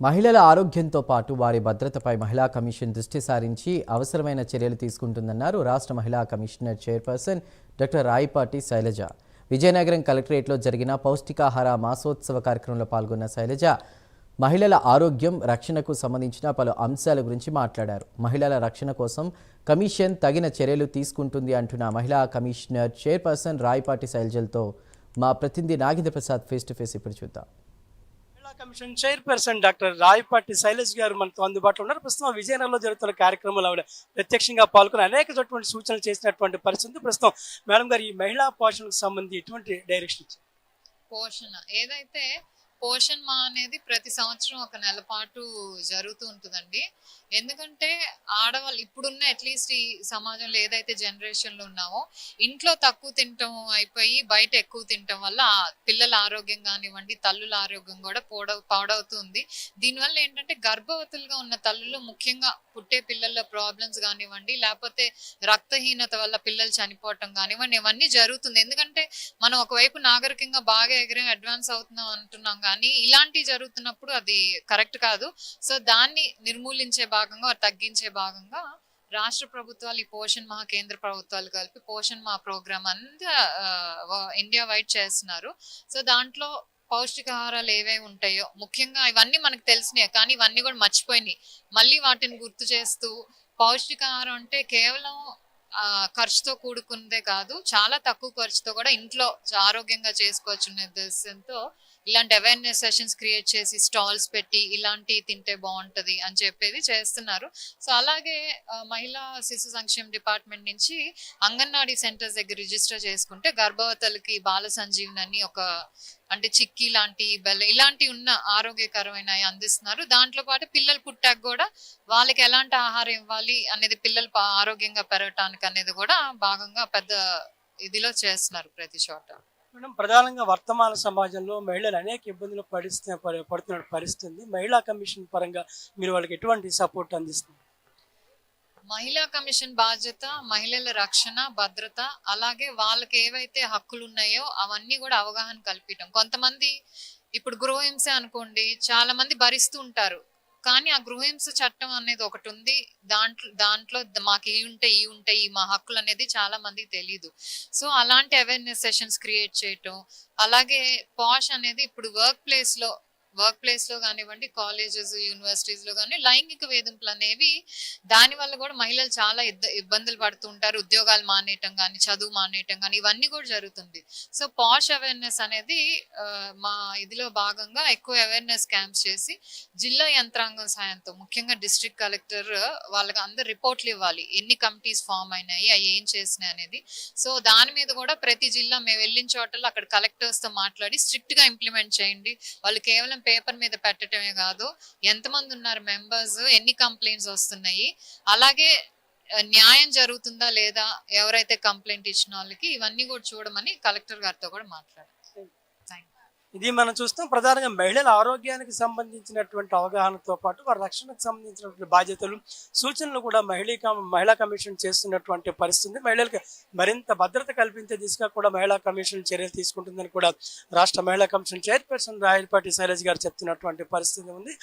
మహిళల ఆరోగ్యంతో పాటు వారి భద్రతపై మహిళా కమిషన్ దృష్టి సారించి అవసరమైన చర్యలు తీసుకుంటుందన్నారు రాష్ట్ర మహిళా commissioner chairperson doctor Rayapati Shailaja. Vizianagaram కలెక్టరేట్లో జరిగిన పౌష్టికాహార మాసోత్సవ కార్యక్రమంలో పాల్గొన్న శైలజ మహిళల ఆరోగ్యం రక్షణకు సంబంధించిన పలు అంశాల గురించి మాట్లాడారు. మహిళల రక్షణ కోసం కమిషన్ తగిన చర్యలు తీసుకుంటుంది అంటున్న మహిళా కమిషనర్ చైర్పర్సన్ రాయిపాటి శైలజలతో మా ప్రతినిధి Nagendra Prasad face to face ఇప్పుడు చూద్దాం. Commission chairperson doctor Rayapati Shailaja గారు మనతో అందుబాటులో ఉన్నారు. ప్రస్తుతం విజయనగరంలో జరుగుతున్న కార్యక్రమంలో ఆవిడ ప్రత్యక్షంగా పాల్గొని అనేక సూచనలు చేసినటువంటి పరిస్థితి ప్రస్తుతం మేడం గారు ఈ మహిళా పోషణకు సంబంధించి ఎటువంటి డైరెక్షన్ పోషణ. ఏదైతే పోషణ మా అనేది ప్రతి సంవత్సరం ఒక నెల పాటు జరుగుతూ ఉంటుందండి. ఎందుకంటే ఆడవాళ్ళు ఇప్పుడున్న అట్లీస్ట్ ఈ సమాజంలో ఏదైతే జనరేషన్లో ఉన్నామో ఇంట్లో తక్కువ తినటం అయిపోయి బయట ఎక్కువ తినటం వల్ల పిల్లల ఆరోగ్యం కానివ్వండి తల్లుల ఆరోగ్యం కూడా పోడ పాడవుతుంది దీనివల్ల ఏంటంటే గర్భవతులుగా ఉన్న తల్లులు ముఖ్యంగా పుట్టే పిల్లల ప్రాబ్లమ్స్ కానివ్వండి లేకపోతే రక్తహీనత వల్ల పిల్లలు చనిపోవటం కానివ్వండి ఇవన్నీ జరుగుతుంది. ఎందుకంటే మనం ఒకవైపు నాగరికంగా బాగా ఎగిరి అడ్వాన్స్ అవుతున్నాం అంటున్నాం కానీ ఇలాంటివి జరుగుతున్నప్పుడు అది కరెక్ట్ కాదు. సో దాన్ని నిర్మూలించే భాగంగా తగ్గించే భాగంగా రాష్ట్ర ప్రభుత్వాలు ఈ పోషణ్ మహా కేంద్ర ప్రభుత్వాలు కలిపి పోషణ్ మహా ప్రోగ్రామ్ అంతా ఇండియా వైడ్ చేస్తున్నారు. సో దాంట్లో పౌష్టికాహారాలు ఏవే ఉంటాయో ముఖ్యంగా ఇవన్నీ మనకు తెలిసినాయి కానీ ఇవన్నీ కూడా మర్చిపోయినాయి. మళ్ళీ వాటిని గుర్తు చేస్తూ పౌష్టికాహారం అంటే కేవలం ఆ, ఖర్చుతో కూడుకున్నదే కాదు చాలా తక్కువ ఖర్చుతో కూడా ఇంట్లో ఆరోగ్యంగా చేసుకోవచ్చు అనే ఉద్దేశంతో ఇలాంటి అవేర్నెస్ సెషన్స్ క్రియేట్ చేసి స్టాల్స్ పెట్టి ఇలాంటి తింటే బాగుంటది అని చెప్పేది చేస్తున్నారు. సో అలాగే మహిళా శిశు సంక్షేమ డిపార్ట్మెంట్ నుంచి అంగన్వాడీ సెంటర్స్ దగ్గర రిజిస్టర్ చేసుకుంటే గర్భవతులకి బాల సంజీవని అని ఒక అంటే చిక్కీ లాంటి బెల్ల ఇలాంటి ఉన్న ఆరోగ్యకరమైన అందిస్తున్నారు. దాంట్లో పాటు పిల్లలు పుట్టాక కూడా వాళ్ళకి ఎలాంటి ఆహారం ఇవ్వాలి అనేది పిల్లలు పా- ఆరోగ్యంగా పెరగటానికి అనేది కూడా భాగంగా పెద్ద ఇదిలో చేస్తున్నారు ప్రతి చోట. మేడం ప్రధానంగా వర్తమాన సమాజంలో మహిళలు అనేక ఇబ్బందులు పడిస్తున్న పడుతున్న పరిస్థితి ఉంది మహిళా కమిషన్ పరంగా మీరు వాళ్ళకి ఎటువంటి సపోర్ట్ అందిస్తున్నారు? మహిళా కమిషన్ బాధ్యత మహిళల రక్షణ భద్రత అలాగే వాళ్ళకి ఏవైతే హక్కులు ఉన్నాయో అవన్నీ కూడా అవగాహన కల్పించడం. కొంతమంది ఇప్పుడు గృహహింస అనుకోండి చాలా మంది భరిస్తూ ఉంటారు. కానీ ఆ గృహింస చట్టం అనేది ఒకటి ఉంది. దాంట్లో దాంట్లో మాకు ఇవి ఉంటాయి ఈ ఉంటాయి ఈ మా హక్కులు అనేది చాలా మందికి తెలియదు సో అలాంటి అవేర్నెస్ సెషన్స్ క్రియేట్ చేయటం అలాగే పాష్ అనేది ఇప్పుడు వర్క్ ప్లేస్లో వర్క్ ప్లేస్లో కానివ్వండి కాలేజెస్ యూనివర్సిటీస్లో కానీ లైంగిక వేధింపులు అనేవి దాని వల్ల కూడా మహిళలు చాలా ఇబ్బందులు పడుతూ ఉంటారు. ఉద్యోగాలు మానేయటం కానీ చదువు మానేయటం కానీ ఇవన్నీ కూడా జరుగుతుంది. సో పాష్ అవేర్నెస్ అనేది మా ఇదిలో భాగంగా ఎక్కువ అవేర్నెస్ క్యాంప్స్ చేసి జిల్లా యంత్రాంగం సాయంతో ముఖ్యంగా డిస్ట్రిక్ట్ కలెక్టర్ వాళ్ళకి అందరు రిపోర్ట్లు ఇవ్వాలి. ఎన్ని కమిటీస్ ఫామ్ అయినాయి అవి ఏం చేసినాయి అనేది. సో దాని మీద కూడా ప్రతి జిల్లా మేము వెళ్ళిన చోటలో అక్కడ కలెక్టర్స్తో మాట్లాడి స్ట్రిక్ట్గా ఇంప్లిమెంట్ చేయండి. వాళ్ళు కేవలం పేపర్ మీద పెట్టడమే కాదు ఎంతమంది ఉన్నారు మెంబర్స్ ఎన్ని కంప్లైంట్స్ వస్తున్నాయి అలాగే న్యాయం జరుగుతుందా లేదా ఎవరైతే కంప్లైంట్ ఇచ్చిన వాళ్ళకి ఇవన్నీ కూడా చూడమని కలెక్టర్ గారితో కూడా మాట్లాడారు థ్యాంక్ ఇది మనం చూస్తాం. ప్రధానంగా మహిళల ఆరోగ్యానికి సంబంధించినటువంటి అవగాహనతో పాటు వారి రక్షణకు సంబంధించినటువంటి బాధ్యతలు సూచనలు కూడా మహిళీ కమ- మహిళా కమిషన్ చేస్తున్నటువంటి పరిస్థితి మహిళలకు మరింత భద్రత కల్పించే దిశగా కూడా మహిళా కమిషన్ చర్యలు తీసుకుంటుందని కూడా రాష్ట్ర మహిళా కమిషన్ చైర్పర్సన్ రాయలపాటి శైలజ్ గారు చెప్తున్నటువంటి పరిస్థితి ఉంది.